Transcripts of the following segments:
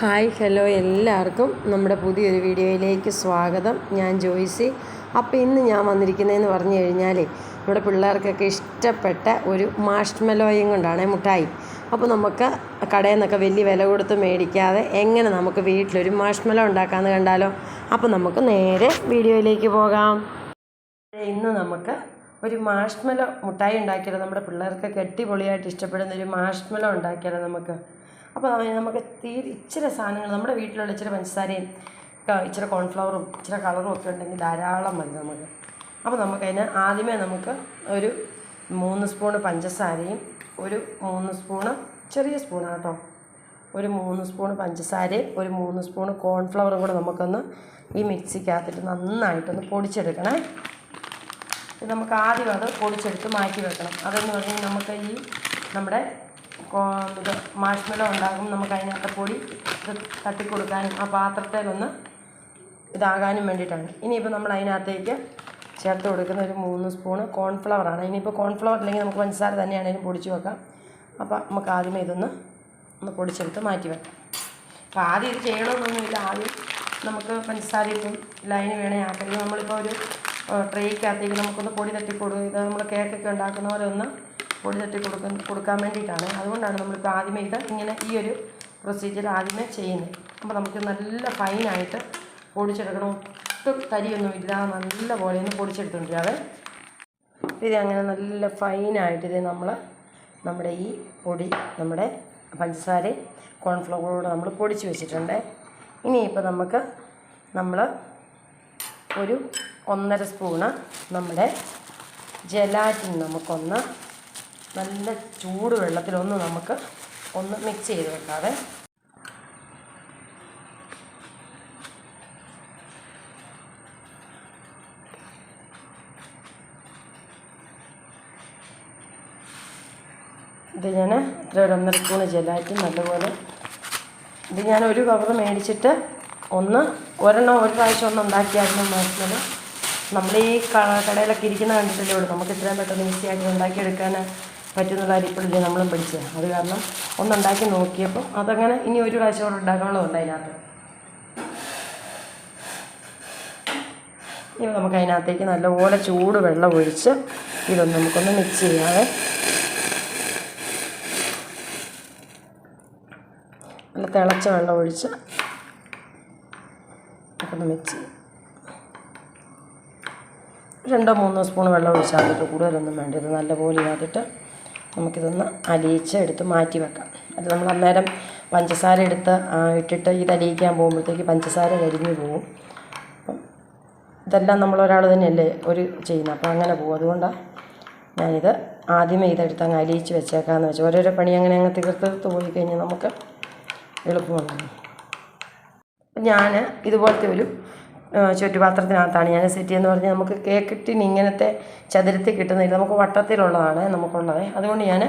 Hi hello എല്ലാവർക്കും നമ്മുടെ പുതിയൊരു വീഡിയോയിലേക്ക് സ്വാഗതം. ഞാൻ ജോയ്സി. അപ്പോൾ ഇന്ന് ഞാൻ വന്നിരിക്കുന്നതെന്ന് പറഞ്ഞു കഴിഞ്ഞാൽ നമ്മുടെ പിള്ളേർക്കൊക്കെ ഇഷ്ടപ്പെട്ട ഒരു മാഷ്മലോയും കൊണ്ടാണ് മുട്ടായി. അപ്പോൾ നമുക്ക് കടയിൽ നിന്നൊക്കെ വലിയ വില കൊടുത്ത് മേടിക്കാതെ എങ്ങനെ നമുക്ക് വീട്ടിലൊരു മാഷ്മലോ ഉണ്ടാക്കാമെന്ന് കണ്ടാലോ? അപ്പോൾ നമുക്ക് നേരെ വീഡിയോയിലേക്ക് പോകാം. ഇന്ന് നമുക്ക് ഒരു മാഷ്മലോ മുട്ടായി ഉണ്ടാക്കിയാലോ നമ്മുടെ പിള്ളേർക്ക് കെട്ടിപൊളിയായിട്ട് ഇഷ്ടപ്പെടുന്ന ഒരു മാഷ്മലോ ഉണ്ടാക്കിയാലോ നമുക്ക് അപ്പോൾ നമുക്ക് തീരെ ഇച്ചിരി സാധനങ്ങൾ നമ്മുടെ വീട്ടിലുള്ള ഇച്ചിരി പഞ്ചസാരയും ഇച്ചിരി കോൺഫ്ലവറും ഇച്ചിരി കളറും ഒക്കെ ഉണ്ടെങ്കിൽ ധാരാളം മതി നമുക്ക്. അപ്പോൾ നമുക്കതിന് ആദ്യമേ നമുക്ക് ഒരു മൂന്ന് സ്പൂണ് പഞ്ചസാരയും ഒരു മൂന്ന് സ്പൂണ് ചെറിയ സ്പൂണാണ് കേട്ടോ. ഒരു മൂന്ന് സ്പൂൺ പഞ്ചസാരയും ഒരു മൂന്ന് സ്പൂൺ കോൺഫ്ലവറും കൂടെ നമുക്കൊന്ന് ഈ മിക്സിക്കകത്തിട്ട് നന്നായിട്ടൊന്ന് പൊടിച്ചെടുക്കണേ. നമുക്ക് ആദ്യം അത് പൊടിച്ചെടുത്ത് മാറ്റി വെക്കണം. അതെന്ന് പറഞ്ഞാൽ നമുക്ക് ഈ നമ്മുടെ ഇത് മാഷ്മെലോ ഉണ്ടാകും. നമുക്ക് അതിനകത്ത് പൊടി ഇത് തട്ടിക്കൊടുക്കാനും ആ പാത്രത്തിലൊന്ന് ഇതാകാനും വേണ്ടിയിട്ടാണ്. ഇനിയിപ്പോൾ നമ്മൾ അതിനകത്തേക്ക് ചേർത്ത് കൊടുക്കുന്ന ഒരു മൂന്ന് സ്പൂണ് കോൺഫ്ലവറാണ് ഇനിയിപ്പോൾ കോൺഫ്ലവർ ഇല്ലെങ്കിൽ നമുക്ക് പഞ്ചസാര തന്നെയാണെങ്കിലും പൊടിച്ച് വെക്കാം. അപ്പോൾ നമുക്ക് ആദ്യമേ ഇതൊന്ന് ഒന്ന് പൊടിച്ചെടുത്ത് മാറ്റി വെക്കാം. അപ്പോൾ ആദ്യം ഇത് ചെയ്യണമെന്നൊന്നുമില്ല. ആദ്യം നമുക്ക് പഞ്ചസാര ഇപ്പം ലൈന് വേണേ ആക്കരുത് നമ്മളിപ്പോൾ ഒരു ട്രേക്കകത്തേക്ക് നമുക്കൊന്ന് പൊടി തട്ടിക്കൊടുക്കുക ഇത് നമ്മൾ കേക്കൊക്കെ ഉണ്ടാക്കുന്ന പോലെ ഒന്ന് പൊടി തട്ടി കൊടുക്കാൻ കൊടുക്കാൻ വേണ്ടിയിട്ടാണ്. അതുകൊണ്ടാണ് നമ്മളിപ്പോൾ ആദ്യമേ ഇത് ഇങ്ങനെ ഈ ഒരു പ്രൊസീജിയർ ആദ്യമേ ചെയ്യുന്നത്. അപ്പോൾ നമുക്ക് നല്ല ഫൈനായിട്ട് പൊടിച്ചെടുക്കണം. ഒട്ടും തരിയൊന്നും ഇല്ല. നല്ല പോലെ ഒന്ന് പൊടിച്ചെടുത്തോണ്ടിരാവേ ഇത് അങ്ങനെ നല്ല ഫൈനായിട്ട് ഇത് നമ്മൾ നമ്മുടെ ഈ പൊടി നമ്മുടെ പഞ്ചസാരയും കോൺഫ്ലവറോട് നമ്മൾ പൊടിച്ച് വെച്ചിട്ടുണ്ട്. ഇനിയിപ്പോൾ നമുക്ക് നമ്മൾ ഒരു ഒന്നര സ്പൂണ് നമ്മുടെ ജലാറ്റിൻ നമുക്കൊന്ന് നല്ല ചൂട് വെള്ളത്തിലൊന്ന് നമുക്ക് ഒന്ന് മിക്സ് ചെയ്ത് വെക്കാതെ ഇത് ഞാൻ ഇത്ര ഒരു ഒന്നര സ്പൂണ് ജലാറ്റി നല്ലപോലെ. ഇത് ഞാൻ ഒരു കവർ മേടിച്ചിട്ട് ഒന്ന് ഒരെണ്ണം ഒരു പ്രാവശ്യം ഒന്ന് ഉണ്ടാക്കിയായിരുന്നു മാക്സിമം നമ്മൾ ഈ കടയിലൊക്കെ ഇരിക്കുന്ന കണ്ടിട്ടല്ലേ ഉള്ളൂ. നമുക്ക് ഇത്രയും പെട്ടെന്ന് ഈസിയാക്കി ഉണ്ടാക്കിയെടുക്കാൻ പറ്റുന്ന കാര്യം നമ്മളും പഠിച്ചത്. അത് കാരണം ഒന്നുണ്ടാക്കി നോക്കിയപ്പോൾ അതങ്ങനെ ഇനി ഒരു പ്രാവശ്യം കൂടെ ഉണ്ടാക്കാനുള്ളതുണ്ട് അതിനകത്ത്. ഇനി നമുക്ക് അതിനകത്തേക്ക് നല്ലപോലെ ചൂട് വെള്ളം ഒഴിച്ച് ഇതൊന്ന് നമുക്കൊന്ന് മിക്സ് ചെയ്യാതെ നല്ല തിളച്ച വെള്ളം ഒഴിച്ച് നമുക്കൊന്ന് മിക്സ് ചെയ്യാം. രണ്ടോ മൂന്നോ സ്പൂൺ വെള്ളം ഒഴിച്ചാൽ കൂടുതലൊന്നും വേണ്ട. ഇത് നല്ലപോലെ ഇതിനകത്തിട്ട് നമുക്കിതൊന്ന് അലിയിച്ച് എടുത്ത് മാറ്റി വെക്കാം. അത് നമ്മൾ അന്നേരം പഞ്ചസാര എടുത്ത് ഇട്ടിട്ട് ഇത് അലിയിക്കാൻ പോകുമ്പോഴത്തേക്ക് പഞ്ചസാര കരിഞ്ഞു പോകും അപ്പം ഇതെല്ലാം നമ്മൾ ഒരാൾ തന്നെയല്ലേ ഒരു ചെയ്യുന്നത്. അപ്പോൾ അങ്ങനെ പോകും. അതുകൊണ്ടാണ് ഞാനിത് ആദ്യമേ ഇതെടുത്ത് അങ്ങ് അലിയിച്ച് വെച്ചേക്കാമെന്ന് വെച്ചാൽ ഓരോരോ പണി അങ്ങനെ അങ്ങ് തീർത്ത് പോയി കഴിഞ്ഞാൽ നമുക്ക് എളുപ്പമുണ്ടാകും ഞാൻ ഇതുപോലത്തെ ഒരു ചുറ്റുപാത്രത്തിനകത്താണ്. ഞാൻ സെറ്റ് ചെയ്യുന്നത് പറഞ്ഞാൽ നമുക്ക് കേക്കിട്ടിന് ഇങ്ങനത്തെ ചതുരത്തിൽ കിട്ടുന്നില്ല നമുക്ക് വട്ടത്തിലുള്ളതാണ് നമുക്കുള്ളത്. അതുകൊണ്ട് ഞാൻ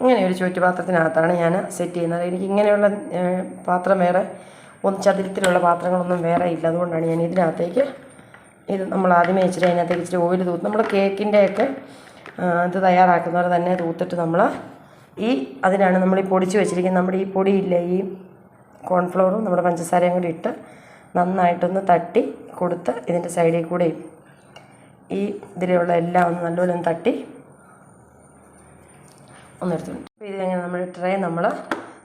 ഇങ്ങനെ ഒരു ചുറ്റുപാത്രത്തിനകത്താണ് ഞാൻ സെറ്റ് ചെയ്യുന്നത്. എനിക്ക് ഇങ്ങനെയുള്ള പാത്രം വേറെ ഒന്ന് ചതുരത്തിലുള്ള പാത്രങ്ങളൊന്നും വേറെ ഇല്ല. അതുകൊണ്ടാണ് ഞാൻ ഇതിനകത്തേക്ക് ഇത് നമ്മൾ ആദ്യമേ ഇച്ചിരി അതിനകത്തേക്ക് ഇച്ചിരി ഓയിൽ തൂത്ത് നമ്മൾ കേക്കിന്റെയൊക്കെ ഇത് തയ്യാറാക്കുന്നവർ തന്നെ തൂത്തിട്ട് നമ്മൾ ഈ അതിനാണ് നമ്മൾ ഈ പൊടിച്ച് വെച്ചിരിക്കുന്നത്. നമ്മുടെ ഈ പൊടിയില്ല ഈ കോൺഫ്ലവറും നമ്മുടെ പഞ്ചസാരയും കൂടി ഇട്ട് നന്നായിട്ടൊന്ന് തട്ടി കൊടുത്ത് ഇതിന്റെ സൈഡിൽ കൂടെയും ഈ ഇതിലുള്ള എല്ലാം ഒന്ന് നല്ലപോലെ ഒന്ന് തട്ടി ഒന്ന് എടുത്തുണ്ട് അപ്പോൾ ഇതിങ്ങനെ നമ്മൾ ട്രേ നമ്മൾ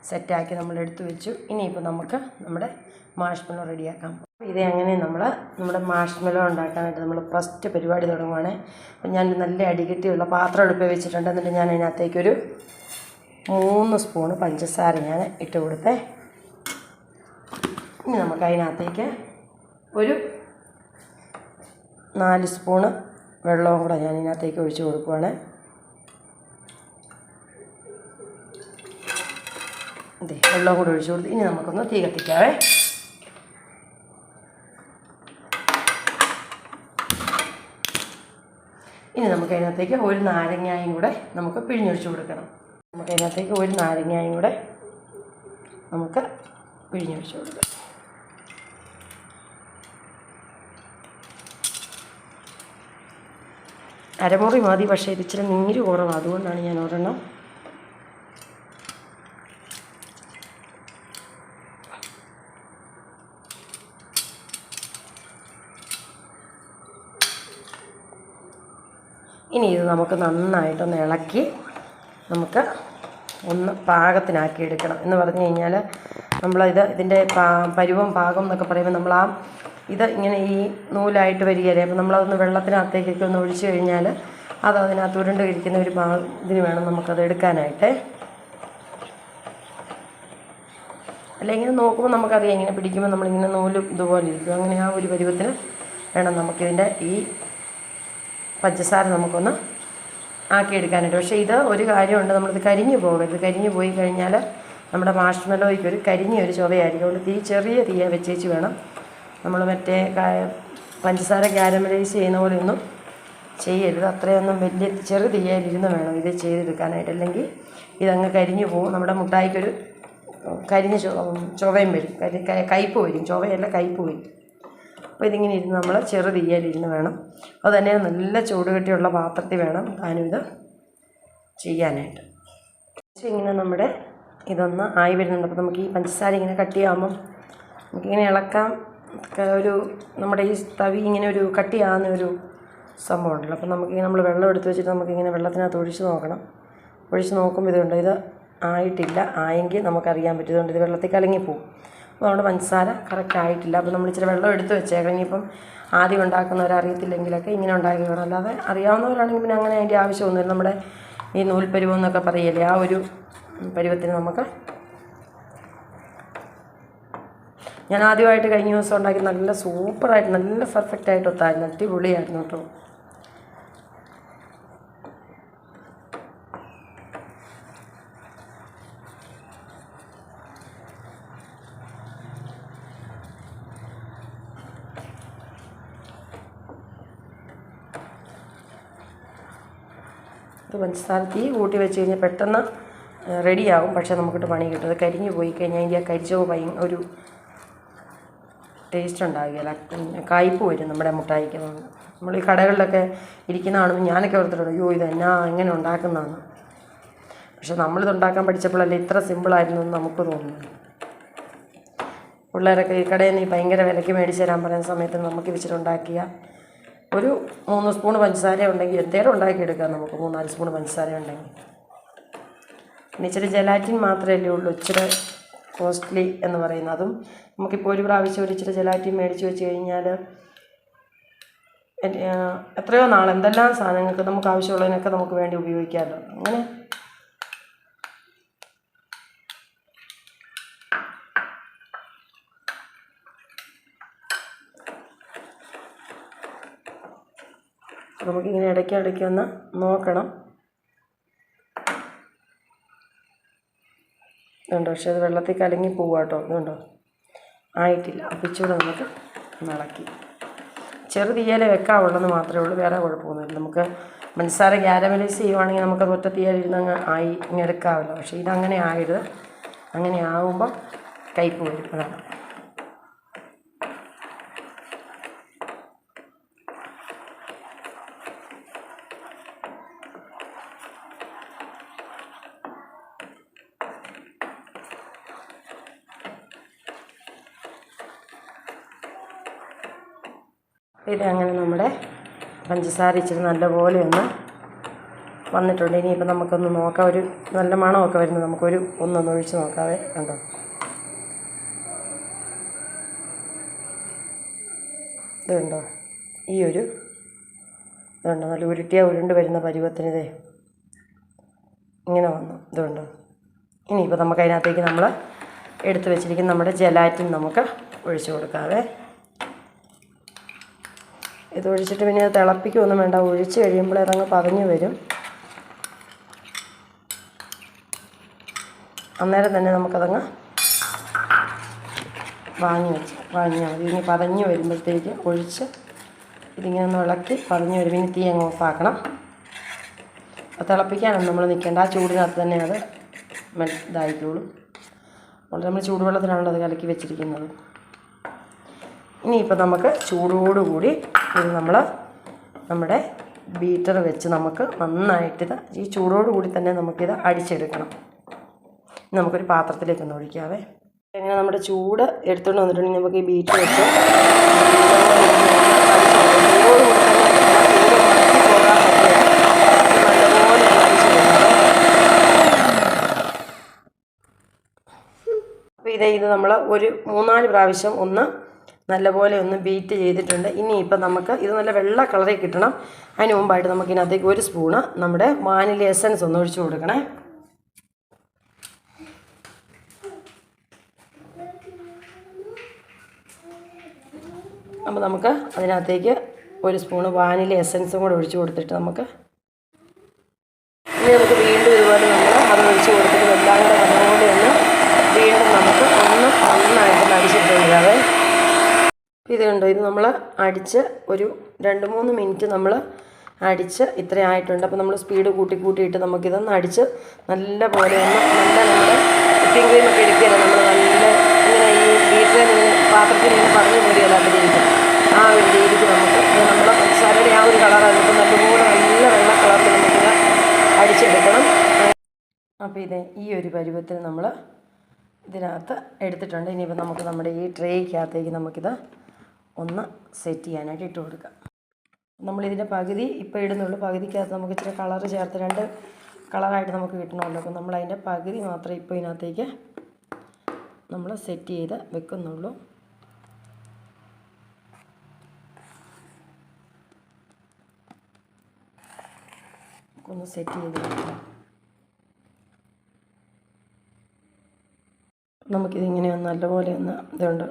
സെറ്റാക്കി നമ്മൾ എടുത്തു വെച്ചു. ഇനിയിപ്പോൾ നമുക്ക് നമ്മുടെ മാഷ്മെലോ റെഡിയാക്കാം. ഇത് അങ്ങനെ നമ്മൾ നമ്മുടെ മാഷ്മെലോ ഉണ്ടാക്കാനായിട്ട് നമ്മൾ ഫസ്റ്റ് പരിപാടി തുടങ്ങുവാണ്. അപ്പം ഞാൻ നല്ല അടികെട്ടിയുള്ള പാത്രം എടുപ്പ് വെച്ചിട്ടുണ്ട്. എന്നിട്ട് ഞാൻ അതിനകത്തേക്കൊരു മൂന്ന് സ്പൂണ് പഞ്ചസാര ഞാൻ ഇട്ട് കൊടുത്തേ. ഇനി നമുക്ക് അതിനകത്തേക്ക് ഒരു നാല് സ്പൂണ് വെള്ളവും കൂടെ ഞാൻ ഇതിനകത്തേക്ക് ഒഴിച്ച് കൊടുക്കുവാണ്. അതെ വെള്ളവും കൂടെ ഒഴിച്ച് കൊടുത്ത് ഇനി നമുക്കൊന്ന് തീ കത്തിക്കാവേ. ഇനി നമുക്ക് അതിനകത്തേക്ക് ഒരു നാരങ്ങായും കൂടെ നമുക്ക് പിഴിഞ്ഞൊഴിച്ച് കൊടുക്കണം. നമുക്ക് അതിനകത്തേക്ക് ഒരു നാരങ്ങായും കൂടെ നമുക്ക് പിഴിഞ്ഞൊഴിച്ച് കൊടുക്കാം. അരമുറി മതി പക്ഷേ ഇതിച്ചിരി നീര് കുറവാണ് അതുകൊണ്ടാണ് ഞാൻ ഒരെണ്ണം ഇനി ഇത് നമുക്ക് നന്നായിട്ടൊന്ന് ഇളക്കി നമുക്ക് ഒന്ന് പാകത്തിനാക്കി എടുക്കണം എന്ന് പറഞ്ഞു കഴിഞ്ഞാൽ നമ്മളിത് ഇതിന്റെ പരുവം പാകം എന്നൊക്കെ പറയുമ്പോൾ നമ്മൾ ആ ഇത് ഇങ്ങനെ ഈ നൂലായിട്ട് വരികയല്ലേ? അപ്പോൾ നമ്മളതൊന്ന് വെള്ളത്തിനകത്തേക്കൊക്കെ ഒന്ന് ഒഴിച്ചു കഴിഞ്ഞാൽ അത് അതിനകത്ത് ഉരുണ്ട് ഇരിക്കുന്ന ഒരു പാ ഇതിന് വേണം നമുക്കത് എടുക്കാനായിട്ട്. അല്ലെങ്കിൽ നോക്കുമ്പോൾ നമുക്കറിയാം ഇങ്ങനെ പിടിക്കുമ്പോൾ നമ്മളിങ്ങനെ നൂൽ ഇതുപോലെ ഇരിക്കും. അങ്ങനെ ആ ഒരു പരുവത്തിന് വേണം നമുക്കിതിന്റെ ഈ പഞ്ചസാര നമുക്കൊന്ന് ആക്കിയെടുക്കാനായിട്ട്. പക്ഷേ ഇത് ഒരു കാര്യമുണ്ട് നമ്മളിത് കരിഞ്ഞു പോകരുത്. കരിഞ്ഞു പോയി കഴിഞ്ഞാൽ നമ്മുടെ മാഷ്മെലോയ്ക്ക് ഒരു കരിഞ്ഞ ഒരു ചുവയായിരിക്കും. അതുകൊണ്ട് തീ ചെറിയ തീയെ വെച്ചേച്ച് വേണം. നമ്മൾ മറ്റേ പഞ്ചസാര ക്യാരമലൈസ് ചെയ്യുന്ന പോലെ ഒന്നും ചെയ്യരുത്. അത്രയൊന്നും വലിയ ചെറു തീയയിലിരുന്ന് വേണം ഇത് ചെയ്തെടുക്കാനായിട്ട്. അല്ലെങ്കിൽ ഇതങ്ങ് കരിഞ്ഞു പോകും നമ്മുടെ മുട്ടായിക്കൊരു കരിഞ്ഞ ചുവയും വരും. കരി കയ്പ്പ് വരും. ചുവയല്ല കയ്പ്പ് വരും. അപ്പോൾ ഇതിങ്ങനെ ഇരുന്ന് നമ്മൾ ചെറു തീയയിലിരുന്ന് വേണം. അത് തന്നെ നല്ല ചൂടുകെട്ടിയുള്ള പാത്രത്തിൽ വേണം താനും ഇത് ചെയ്യാനായിട്ട്. ഇങ്ങനെ നമ്മുടെ ഇതൊന്ന് ആയി വരുന്നുണ്ട്. അപ്പോൾ നമുക്ക് ഈ പഞ്ചസാര ഇങ്ങനെ കട്ടിയാകുമ്പം നമുക്കിങ്ങനെ ഇളക്കാം. ഒരു നമ്മുടെ ഈ തവി ഇങ്ങനെ ഒരു കട്ടിയാകുന്ന ഒരു സംഭവമുണ്ടല്ലോ. അപ്പോൾ നമുക്ക് നമ്മൾ വെള്ളം എടുത്ത് വെച്ചിട്ട് നമുക്കിങ്ങനെ വെള്ളത്തിനകത്ത് ഒഴിച്ച് നോക്കണം. ഒഴിച്ച് നോക്കുമ്പോൾ ഇതുണ്ട് ഇത് ആയിട്ടില്ല. ആയെങ്കിൽ നമുക്കറിയാൻ പറ്റും. ഇതുകൊണ്ട് ഇത് വെള്ളത്തിൽ കലങ്ങിപ്പോവും അപ്പോൾ നമ്മുടെ പഞ്ചസാര കറക്റ്റ് ആയിട്ടില്ല. അപ്പോൾ നമ്മൾ ഇച്ചിരി വെള്ളം എടുത്ത് വെച്ചേക്കണം. ഇനിയിപ്പം ആദ്യം ഉണ്ടാക്കുന്നവരറിയത്തില്ലെങ്കിലൊക്കെ ഇങ്ങനെ ഉണ്ടാക്കി വേണം അല്ലാതെ അറിയാവുന്നവരാണെങ്കിൽ പിന്നെ അങ്ങനെ അതിന്റെ ആവശ്യമൊന്നുമില്ല നമ്മുടെ ഈ നൂൽപ്പരുവെന്നൊക്കെ പറയല്ലേ ആ ഒരു പരുവത്തിന് നമുക്ക്. ഞാൻ ആദ്യമായിട്ട് കഴിഞ്ഞ ദിവസം ഉണ്ടാക്കി നല്ല സൂപ്പറായിട്ട് നല്ല പെർഫെക്റ്റ് ആയിട്ട് ഒത്തായിരുന്നു അടിപൊളിയായിരുന്നു കേട്ടോ. പഞ്ചസാര തീ കൂട്ടി വെച്ച് കഴിഞ്ഞാൽ പെട്ടെന്ന് റെഡിയാവും. പക്ഷേ നമുക്കിട്ട് പണി കിട്ടും. അത് കരിഞ്ഞു പോയി കഴിഞ്ഞാൽ അതിന്റെ ആ കരിച്ചവ് ഭയ ഒരു ടേസ്റ്റ് ഉണ്ടാവുകയില്ല കായ്പ് വരും നമ്മുടെ മുട്ടായിക്ക്. നമ്മൾ ഈ കടകളിലൊക്കെ ഇരിക്കുന്നതാണെന്ന് ഞാനൊക്കെ ഓർത്തിട്ടുണ്ട് അയ്യോ ഇത് എന്നാ എങ്ങനെ ഉണ്ടാക്കുന്നതാണ് പക്ഷെ നമ്മളിത് ഉണ്ടാക്കാൻ പഠിച്ചപ്പോഴല്ലേ ഇത്ര സിമ്പിളായിരുന്നു എന്ന് നമുക്ക് തോന്നുന്നു പിള്ളേരൊക്കെ ഈ കടയിൽ നിന്ന് ഭയങ്കര വിലയ്ക്ക് മേടിച്ച് തരാൻ പറയുന്ന സമയത്ത് നമുക്ക് വെച്ചിട്ടുണ്ടാക്കിയ ഒരു മൂന്ന് സ്പൂൺ പഞ്ചസാര ഉണ്ടെങ്കിൽ എന്തേലും ഉണ്ടാക്കിയെടുക്കാം നമുക്ക്. മൂന്നാൽ സ്പൂൺ പഞ്ചസാര ഉണ്ടെങ്കിൽ പിന്നെ ഇച്ചിരി ജലാറ്റിൻ മാത്രമല്ലേ ഉള്ളൂ ഇച്ചിരി കോസ്റ്റ്ലി എന്ന് പറയുന്നതും. നമുക്കിപ്പോൾ ഒരു പ്രാവശ്യം ഒരു ഇച്ചിരി ജലാറ്റിൻ മേടിച്ച് വെച്ച് കഴിഞ്ഞാൽ എത്രയോ നാൾ എന്തെല്ലാം സാധനങ്ങൾക്ക് നമുക്ക് ആവശ്യമുള്ളതിനൊക്കെ നമുക്ക് വേണ്ടി ഉപയോഗിക്കാമല്ലോ. അങ്ങനെ. നമുക്കിങ്ങനെ ഇടയ്ക്ക് ഇടയ്ക്ക് ഒന്ന് നോക്കണം. ഇതുണ്ടോ? പക്ഷേ അത് വെള്ളത്തിൽ കലങ്ങി പോവാട്ടോ. ഇതുണ്ടോ? ആയിട്ടില്ല. അപ്പം ഇച്ചിരി നമുക്ക് ഇളക്കി ചെറു തീയലേ വെക്കാവുള്ളെന്ന് മാത്രമേ ഉള്ളൂ. വേറെ കുഴപ്പമൊന്നുമില്ല. നമുക്ക് മനസ്സാര ഗ്യാരമലൈസ് ചെയ്യുവാണെങ്കിൽ നമുക്ക് ഒറ്റ തീയലിരുന്ന് അങ്ങ് ആയി ഇങ്ങനെ എടുക്കാമല്ലോ. പക്ഷേ ഇതങ്ങനെ ആയത് അങ്ങനെ ആകുമ്പോൾ കയ്പ് വരും. അതാണ്. ഇതങ്ങനെ നമ്മുടെ പഞ്ചസാര ഇച്ചിരി നല്ലപോലെ ഒന്ന് വന്നിട്ടുണ്ട്. ഇനിയിപ്പോൾ നമുക്കൊന്ന് നോക്കാം. ഒരു നല്ല മണമൊക്കെ വരുന്നത് നമുക്കൊരു ഒന്നൊന്ന് ഒഴിച്ച് നോക്കാവേ. കണ്ടോ? ഇതുണ്ടോ ഈ ഒരു ഇതുണ്ടോ നല്ല ഉരുട്ടിയ ഉരുണ്ട് വരുന്ന പരുവത്തിന് ഇതേ ഇങ്ങനെ വന്നു. ഇതുണ്ടോ ഇനിയിപ്പോൾ നമുക്ക് അതിനകത്തേക്ക് നമ്മൾ എടുത്തു വെച്ചിരിക്കുന്ന നമ്മുടെ ജലാറ്റിൻ നമുക്ക് ഒഴിച്ചു കൊടുക്കാവേ. ഇത് ഒഴിച്ചിട്ട് പിന്നെ തിളപ്പിക്കുകയൊന്നും വേണ്ട. ഒഴിച്ച് കഴിയുമ്പോൾ അതങ്ങ് പതഞ്ഞു വരും. അന്നേരം തന്നെ നമുക്കതങ്ങ് വാങ്ങി വെച്ച് വാങ്ങിയാൽ മതി. ഇനി പതഞ്ഞ് വരുമ്പോഴത്തേക്ക് ഒഴിച്ച് ഇതിങ്ങനെ ഒന്ന് ഇളക്കി പതഞ്ഞ് വരുമ്പോൾ ഇനി തീ അങ്ങ് ഓഫാക്കണം. അത് തിളപ്പിക്കാനൊന്നും നമ്മൾ നിൽക്കേണ്ട ആ ചൂടിനകത്ത് തന്നെ അത് ഇതായിക്കോളും അതുകൊണ്ട് നമ്മൾ ചൂടുവെള്ളത്തിലാണല്ലോ അത് കലക്കി വെച്ചിരിക്കുന്നത്. ഇനിയിപ്പോൾ നമുക്ക് ചൂടോടുകൂടി ഇത് നമ്മൾ നമ്മുടെ ബീറ്റർ വെച്ച് നമുക്ക് നന്നായിട്ടിത് ഈ ചൂടോടുകൂടി തന്നെ നമുക്കിത് അടിച്ചെടുക്കണം. നമുക്കൊരു പാത്രത്തിലേക്ക് ഒന്ന് ഒഴിക്കാവേ. എങ്ങനെ നമ്മുടെ ചൂട് എടുത്തുകൊണ്ട് വന്നിട്ടുണ്ടെങ്കിൽ നമുക്ക് ഈ ബീറ്റ് വെച്ച് അപ്പോൾ ഇതേ ഇത് നമ്മൾ ഒരു മൂന്നാൽ പ്രാവശ്യം ഒന്ന് നല്ലപോലെ ഒന്ന് ബീറ്റ് ചെയ്തിട്ടുണ്ട്. ഇനി ഇപ്പം നമുക്ക് ഇത് നല്ല വെള്ള കളറിൽ കിട്ടണം. അതിന് മുമ്പായിട്ട് നമുക്ക് ഇതിനകത്തേക്ക് ഒരു സ്പൂണ് നമ്മുടെ വാനില എസൻസ് ഒന്ന് ഒഴിച്ചു കൊടുക്കണേ. അപ്പോൾ നമുക്ക് അതിനകത്തേക്ക് ഒരു സ്പൂണ് വാനില എസൻസും കൂടെ ഒഴിച്ചു കൊടുത്തിട്ട് നമുക്ക് ഇനി നമുക്ക് വീണ്ടും ഇതുപോലെ നമ്മൾ അത് ഒഴിച്ചു കൊടുത്തിട്ട് എല്ലാം കൂടെ നല്ലപോലെ ഒന്ന് വീണ്ടും നമുക്ക് ഒന്ന് നന്നായിട്ട് അടിച്ചിട്ട് കൊടുക്കാവേ ഇത് കണ്ടോ? ഇത് നമ്മൾ അടിച്ച് ഒരു രണ്ട് മൂന്ന് മിനിറ്റ് നമ്മൾ അടിച്ച് ഇത്ര ആയിട്ടുണ്ട്. അപ്പോൾ നമ്മൾ സ്പീഡ് കൂട്ടി കൂട്ടിയിട്ട് നമുക്കിതൊന്ന് അടിച്ച് നല്ല പോലെ ഒന്ന് നല്ല നമ്മുടെ കുക്കിംഗ് ക്രീമൊക്കെ എടുക്കുകയല്ല നമ്മൾ നല്ല ഇങ്ങനെ ഈ വീട്ടിൽ പാത്രത്തിൽ ഇങ്ങനെ പറഞ്ഞു പോരുകയല്ല അതിന്റെ രീതിക്ക്? ആ ഒരു രീതിക്ക് നമുക്ക് നമ്മൾ പഞ്ചസാരയുടെ ആ ഒരു കളറാണ് ഇപ്പോൾ നല്ലപോലെ നല്ല വെള്ള കളറിൽ നമുക്കിത് അടിച്ചെടുക്കണം. അപ്പോൾ ഇത് ഈ ഒരു പരുവത്തിൽ നമ്മൾ ഇതിനകത്ത് എടുത്തിട്ടുണ്ട്. ഇനിയിപ്പോൾ നമുക്ക് നമ്മുടെ ഈ ട്രേക്കകത്തേക്ക് നമുക്കിത് ഒന്ന് സെറ്റ് ചെയ്യാനായിട്ട് ഇട്ട് കൊടുക്കാം നമ്മളിതിന്റെ പകുതി ഇപ്പോൾ ഇടുന്നുള്ളൂ. പകുതിക്കകത്ത് നമുക്ക് ഇച്ചിരി കളർ ചേർത്ത് രണ്ട് കളറായിട്ട് നമുക്ക് കിട്ടണമല്ലോ. അപ്പോൾ നമ്മളതിന്റെ പകുതി മാത്രമേ ഇപ്പോൾ ഇതിനകത്തേക്ക് നമ്മൾ സെറ്റ് ചെയ്ത് വെക്കുന്നുള്ളൂ. ഒന്ന് സെറ്റ് ചെയ്ത് നമുക്കിതിങ്ങനെ ഒന്ന് നല്ലപോലെ ഒന്ന് ഇതുണ്ട്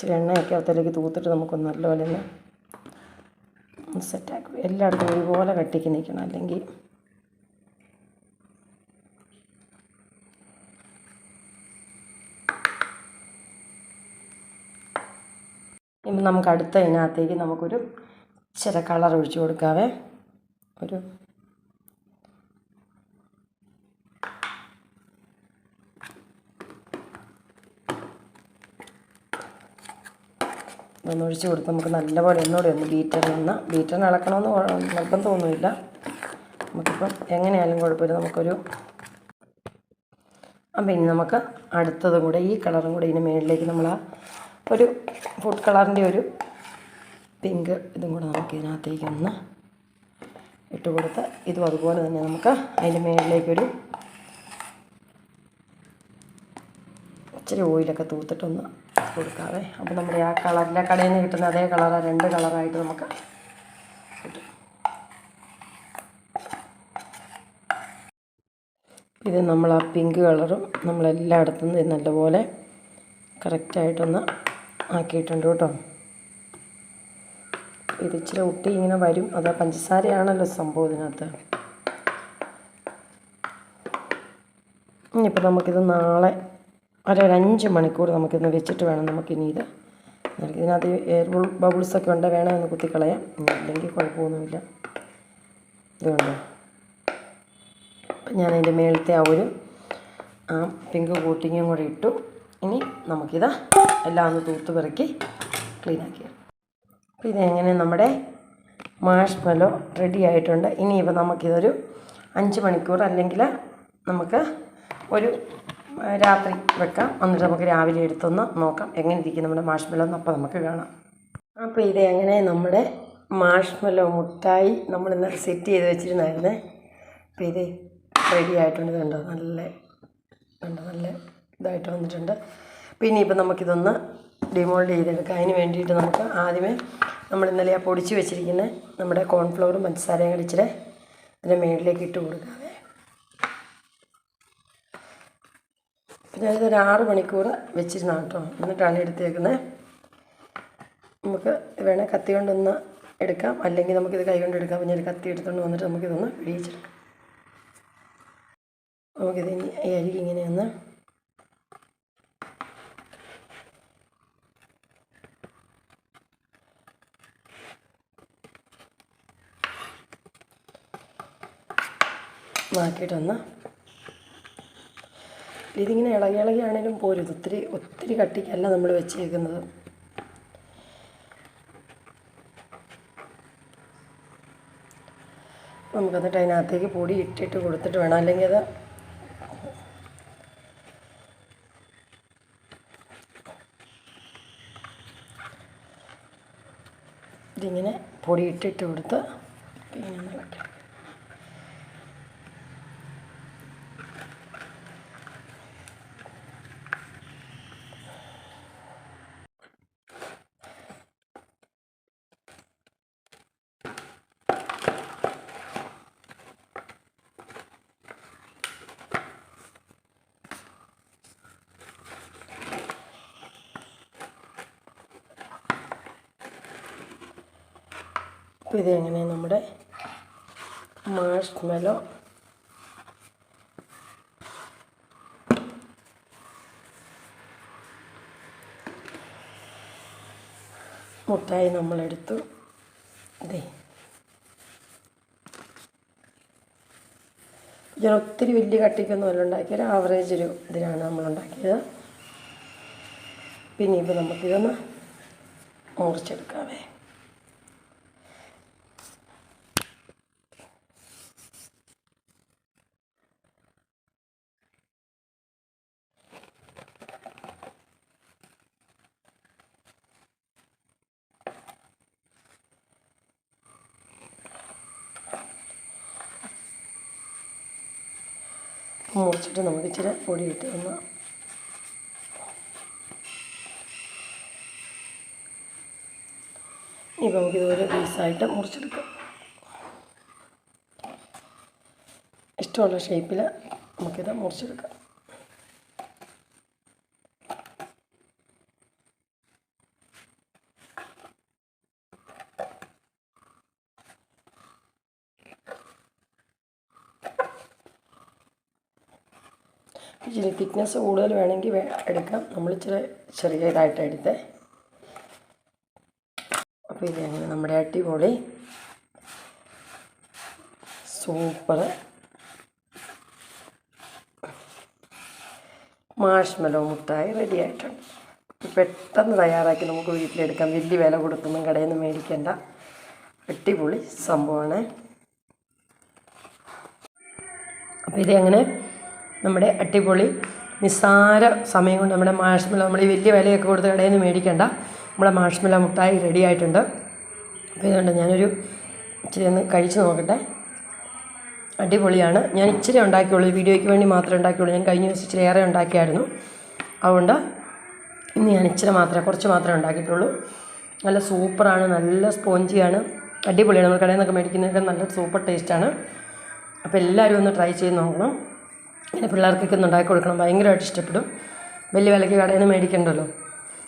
ഇച്ചിരി എണ്ണയൊക്കെ അകത്തേക്ക് തൂത്തിട്ട് നമുക്കൊന്ന് നല്ലപോലെ ഒന്ന് സെറ്റാക്കി. എല്ലായിടത്തും ഒരുപോലെ കട്ടിക്ക് നിൽക്കണം. അല്ലെങ്കിൽ ഇപ്പം നമുക്ക് അടുത്ത ഇതിനകത്തേക്ക് നമുക്കൊരു ഇച്ചിരി കളർ ഒഴിച്ചു കൊടുക്കാവേ. ഒരു ഒന്ന് ഒഴിച്ച് കൊടുത്ത് നമുക്ക് നല്ലപോലെ ഒന്നുകൂടി ഒന്ന് ബീറ്ററിൽ നിന്ന് ബീറ്ററിന് ഇളക്കണമെന്ന് നിർബന്ധം നിർബന്ധമൊന്നുമില്ല നമുക്കിപ്പം എങ്ങനെയായാലും കുഴപ്പമില്ല. നമുക്കൊരു അപ്പം ഇനി നമുക്ക് അടുത്തതും കൂടെ ഈ കളറും കൂടെ ഇതിന് മുകളിലേക്ക് നമ്മൾ ആ ഒരു ഫുഡ് കളറിന്റെ ഒരു പിങ്ക് ഇതും കൂടെ നമുക്ക് ഇതിനകത്തേക്ക് ഒന്ന് ഇട്ട് കൊടുത്ത് ഇതും അതുപോലെ തന്നെ നമുക്ക് അതിന്റെ മുകളിലേക്കൊരു ഇച്ചിരി ഓയിലൊക്കെ തൂത്തിട്ടൊന്ന് കൊടുക്കാവേ. അപ്പോൾ നമ്മുടെ ആ കളറിലെ കടയിൽ നിന്ന് കിട്ടുന്ന അതേ കളറ് രണ്ട് കളറായിട്ട് നമുക്ക് കിട്ടും. ഇത് നമ്മൾ ആ പിങ്ക് കളറും നമ്മളെല്ലായിടത്തും നല്ലപോലെ കറക്റ്റായിട്ടൊന്ന് ആക്കിയിട്ടുണ്ട് കേട്ടോ. ഇത് ഇച്ചിരി ഒട്ടി ഇങ്ങനെ വരും. അത് പഞ്ചസാരയാണല്ലോ സംഭവം ഇതിനകത്ത്. ഇനിയിപ്പോൾ നമുക്കിത് നാളെ ഒരു ഒരു അഞ്ച് മണിക്കൂർ നമുക്കിന്ന് വെച്ചിട്ട് വേണം നമുക്കിനി ഇത് ഇതിനകത്ത് എയർ ബബിൾസൊക്കെ ഉണ്ട് വേണം ഒന്ന് കുത്തിക്കളയാം അല്ലെങ്കിൽ കുഴപ്പമൊന്നുമില്ല. ഇതുകൊണ്ട് അപ്പം ഞാൻ അതിന്റെ മേളത്തെ ആ ഒരു ആ പിങ്ക് കോട്ടിങ്ങും കൂടെ ഇട്ടു. ഇനി നമുക്കിത് എല്ലാം ഒന്ന് തൂത്ത് പെറുക്കി ക്ലീനാക്കി അപ്പോൾ ഇതെങ്ങനെ നമ്മുടെ മാഷ് മെലോ റെഡി ആയിട്ടുണ്ട് ഇനിയിപ്പോൾ നമുക്കിതൊരു അഞ്ച് മണിക്കൂർ അല്ലെങ്കിൽ നമുക്ക് ഒരു രാത്രി വെക്കാം. എന്നിട്ട് നമുക്ക് രാവിലെ എടുത്തൊന്ന് നോക്കാം. എങ്ങനെ ഇരിക്കും നമ്മുടെ മാഷ്മെല്ലോ എന്ന് അപ്പോൾ നമുക്ക് കാണാം. അപ്പോൾ ഇത് എങ്ങനെ നമ്മുടെ മാഷ്മെല്ലോ മുട്ടായി നമ്മൾ ഇന്നലെ സെറ്റ് ചെയ്ത് വെച്ചിരുന്നായിരുന്നേ. അപ്പോൾ ഇത് റെഡി ആയിട്ടുണ്ട് കണ്ടോ? നല്ല കണ്ടോ? നല്ല ഇതായിട്ട് വന്നിട്ടുണ്ട്. പിന്നെ ഇപ്പം നമുക്കിതൊന്ന് ഡിമോൾഡ് ചെയ്തെടുക്കാം. അതിന് വേണ്ടിയിട്ട് നമുക്ക് ആദ്യമേ നമ്മൾ ഇന്നലെ ആ പൊടിച്ച് വെച്ചിരിക്കുന്ന നമ്മുടെ കോൺഫ്ലവറും പഞ്ചസാരയും കടിച്ചിട്ട് അതിന്റെ മേളിലേക്ക് ഇട്ട് കൊടുക്കാവേ അപ്പം ഒരു ആറ് മണിക്കൂർ വെച്ചിരുന്ന കേട്ടോ. എന്നിട്ടാണ് എടുത്തേക്കുന്നത്. നമുക്ക് വേണേൽ കത്തി കൊണ്ടൊന്ന് എടുക്കാം. അല്ലെങ്കിൽ നമുക്കിത് കൈ കൊണ്ട് എടുക്കാം. പിന്നെ ഒരു കത്തി എടുത്തുകൊണ്ട് വന്നിട്ട് നമുക്കിതൊന്ന് പിടിച്ചെടുക്കാം നമുക്കിത് ഈ അരി ഇങ്ങനെയൊന്ന് മാറ്റിയിട്ടൊന്ന് ഇതിങ്ങനെ ഇളകി ഇളകിയാണേലും പോരും. ഒത്തിരി ഒത്തിരി കട്ടിക്കല്ല നമ്മൾ വെച്ചേക്കുന്നത്. നമുക്കെന്നിട്ട് അതിനകത്തേക്ക് പൊടി ഇട്ടിട്ട് കൊടുത്തിട്ട് വേണം. അല്ലെങ്കിൽ അത് ഇതിങ്ങനെ പൊടി ഇട്ടിട്ട് കൊടുത്ത് പിന്നെ ഒന്ന് അപ്പോൾ ഇത് എങ്ങനെ നമ്മുടെ മാഷ്മെലോ മുട്ടായി നമ്മളെടുത്തു. ഇതേ ഞാൻ ഒത്തിരി വലിയ കട്ടിക്കൊന്നും അല്ല ഉണ്ടാക്കിയത്. ആവറേജ് ഒരു ഇതിനാണ് നമ്മൾ ഉണ്ടാക്കിയത്. പിന്നെ ഇപ്പോൾ നമുക്കിതൊന്ന് മുറിച്ചെടുക്കാവേ. മുറിച്ചിട്ട് നമുക്ക് ഇച്ചിരി പൊടി ഇട്ട് ഒന്ന് ഇപ്പം നമുക്കിത് ഓരോ പീസായിട്ട് മുറിച്ചെടുക്കാം. ഇഷ്ടമുള്ള ഷേപ്പിൽ നമുക്കിത് മുറിച്ചെടുക്കാം ഇച്ചിരി തിക്നെസ് കൂടുതൽ വേണമെങ്കിൽ എടുക്കാം. നമ്മൾ ഇച്ചിരി ചെറിയ ഇതായിട്ട് എടുത്തേ. അപ്പോൾ ഇത് അങ്ങനെ നമ്മുടെ അടിപൊളി. സൂപ്പർ മാഷ്മലോ മുട്ടായി റെഡി ആയിട്ടുണ്ട്. പെട്ടെന്ന് തയ്യാറാക്കി നമുക്ക് വീട്ടിലെടുക്കാം. വലിയ വില കൊടുത്തൊന്നും കടയിൽ നിന്ന് മേടിക്കേണ്ട. അടിപൊളി സംഭവമാണ്. അപ്പോൾ ഇത് അങ്ങനെ നമ്മുടെ അടിപൊളി നിസ്സാര സമയം കൊണ്ട് നമ്മുടെ മാഷ്മില നമ്മൾ ഈ വലിയ വിലയൊക്കെ കൊടുത്ത് കടയിൽ നിന്ന് മേടിക്കേണ്ട. നമ്മുടെ മാഷ്മില മുട്ടായി റെഡി ആയിട്ടുണ്ട്. അപ്പോൾ ഇതുകൊണ്ട് ഞാനൊരു ഇച്ചിരി ഒന്ന് കഴിച്ച് നോക്കട്ടെ. അടിപൊളിയാണ്. ഞാൻ ഇച്ചിരി ഉണ്ടാക്കിയുള്ളൂ. വീഡിയോയ്ക്ക് വേണ്ടി മാത്രമേ ഉണ്ടാക്കിയുള്ളൂ. ഞാൻ കഴിഞ്ഞ ദിവസം ഇച്ചിരി ഏറെ ഉണ്ടാക്കിയായിരുന്നു. അതുകൊണ്ട് ഇന്ന് ഞാൻ ഇച്ചിരി മാത്രമേ കുറച്ച് മാത്രമേ ഉണ്ടാക്കിയിട്ടുള്ളൂ. നല്ല സൂപ്പറാണ്. നല്ല സ്പോഞ്ചിയാണ്. അടിപൊളിയാണ്. നമ്മൾ കടയിൽ നിന്നൊക്കെ മേടിക്കുന്നതൊക്കെ നല്ല സൂപ്പർ ടേസ്റ്റാണ്. അപ്പോൾ എല്ലാവരും ഒന്ന് ട്രൈ ചെയ്ത് നോക്കണം. ഇങ്ങനെ പിള്ളേർക്കൊക്കെ ഒന്ന് ഉണ്ടാക്കി കൊടുക്കണം. ഭയങ്കരമായിട്ട് ഇഷ്ടപ്പെടും. വലിയ വിലയ്ക്ക് കടയിൽ നിന്ന് മേടിക്കണ്ടല്ലോ.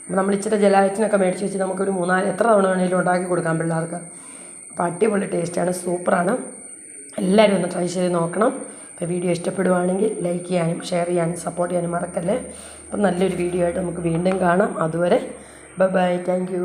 അപ്പോൾ നമ്മൾ ഇച്ചിരി ജലാറ്റിനൊക്കെ മേടിച്ച് വെച്ച് നമുക്കൊരു മൂന്നാൽ എത്ര തവണ വേണമെങ്കിലും ഉണ്ടാക്കി കൊടുക്കാം പിള്ളേർക്ക്. അപ്പോൾ അടിപൊളി ടേസ്റ്റാണ് സൂപ്പറാണ് എല്ലാവരും ഒന്ന് ട്രൈ ചെയ്ത് നോക്കണം. അപ്പോൾ വീഡിയോ ഇഷ്ടപ്പെടുവാണെങ്കിൽ ലൈക്ക് ചെയ്യാനും ഷെയർ ചെയ്യാനും സപ്പോർട്ട് ചെയ്യാനും മറക്കല്ലേ? അപ്പം നല്ലൊരു വീഡിയോ ആയിട്ട് നമുക്ക് വീണ്ടും കാണാം. അതുവരെ ബൈ ബൈ താങ്ക് യു